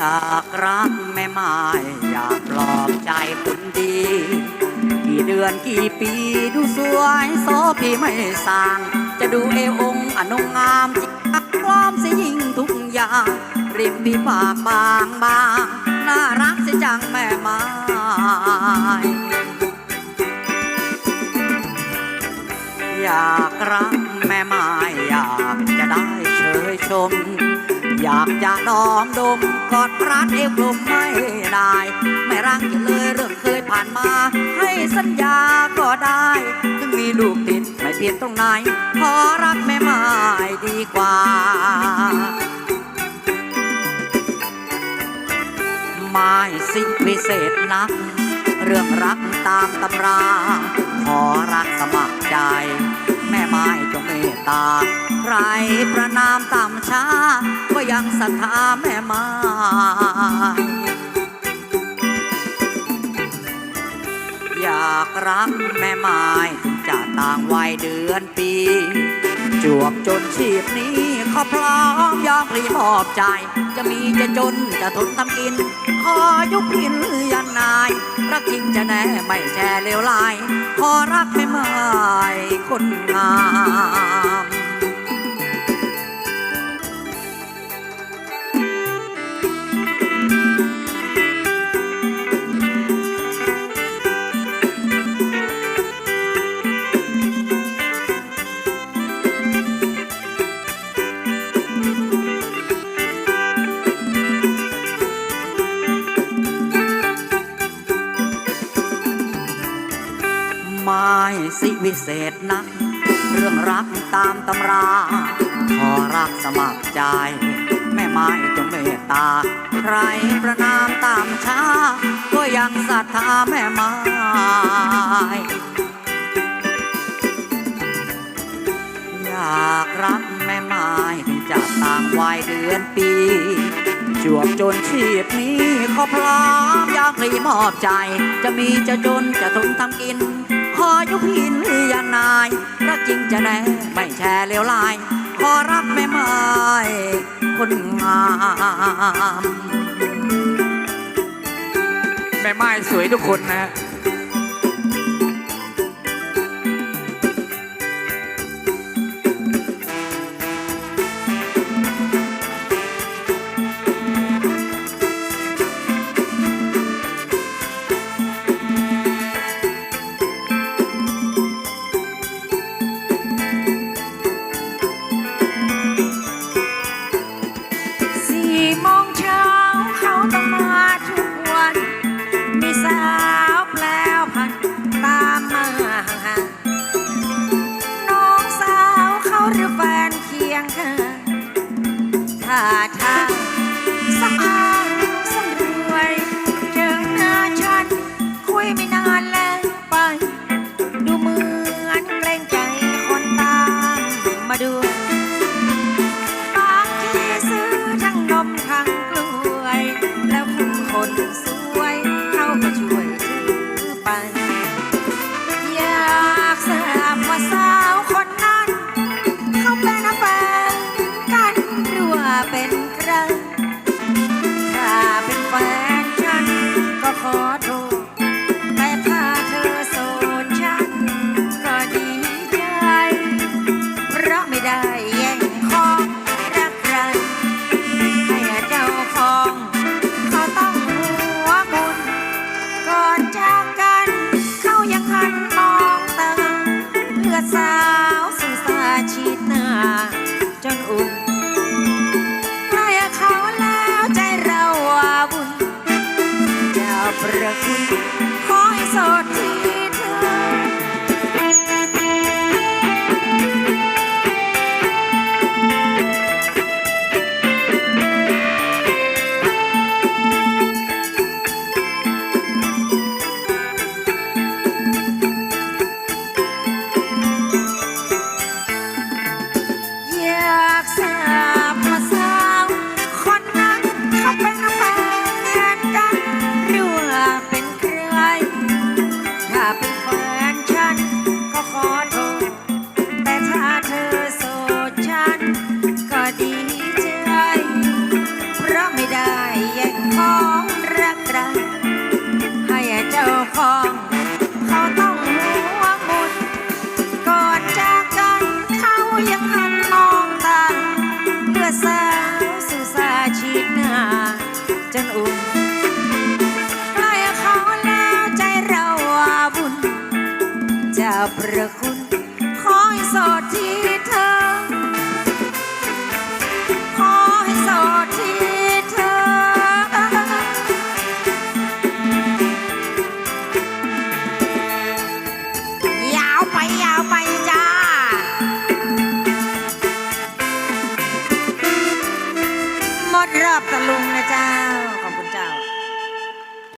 จากรักแม่ไม้อยากปลอบใจคนดี กี่เดือนกี่ปีดูสวยโซพี่ไม่สร้าง จะดูเอวองอนงงามจิกอักกล้อมเสียยิ่งทุกอย่างริมปีปากบางบางน่ารักเสียจังแม่ไม้อยากรักแม่ไม้อยากจะได้เชยชม อยากจะดอมดมกอดรัดเอวกลมไม่ได้ ไม่รักจะเลยเรื่องเคยผ่านมา ให้สัญญาก็ได้ ถึงมีลูกติดไม่เปลี่ยนตรงไหน ขอรักแม่ไม้ดีกว่า ไม้สิ่งวิเศษนัก เรื่องรักตามตำรา ขอรักสมัครใจ แม่ไม้จงเมตตา รประนามต่ำช้า ก็ยังศรัทธาแม่ไม้อยากรักแม่ไม้จะต่างวัยเดือนปี จวบจนชีพนี้เขาพร้อมยอมพลีมอบใจ จะมีจะจนจะทนทำกิน ขอยุบพินยันนาย รักจริงจะแน่ไม่แช่เลวลาย ขอรักไม่ไม่คนงาม สิวิเศษนัก เรื่องรักตามตำรา ขอรักสมัครใจ แม่ไม้จงเมตตา ใครประนามตามช้า ก็ยังศรัทธาแม่ไม้อยากรักแม่ไม้ถึงจะต่างวัยเดือนปีจวบจนชีพนี้เขาพร้อมอยากรีมอบใจ จะมีจะจนจะทนทำกิน ยุพินอยานายรักจริงจะแน่ไม่แช่เลวลาย ขอรักแม่ไม้คนงาม แม่ไม้สวยทุกคนนะ นมทั้งกล้วย แล้วคุณคนสวยเขาก็ช่วยถือไป อยากทราบว่าสาวคนนั้น เขาเป็นแฟนกันหรือว่าเป็นใครถ้าเป็นแฟนฉันก็ขอโทษ ของ เขาต้องหัวมุนกอดจากกันเขายังหันมองตาเพื่อดสาวสื่อสาชีพหน้าจนอุ่น รอบตะลุงนะจ๊ะ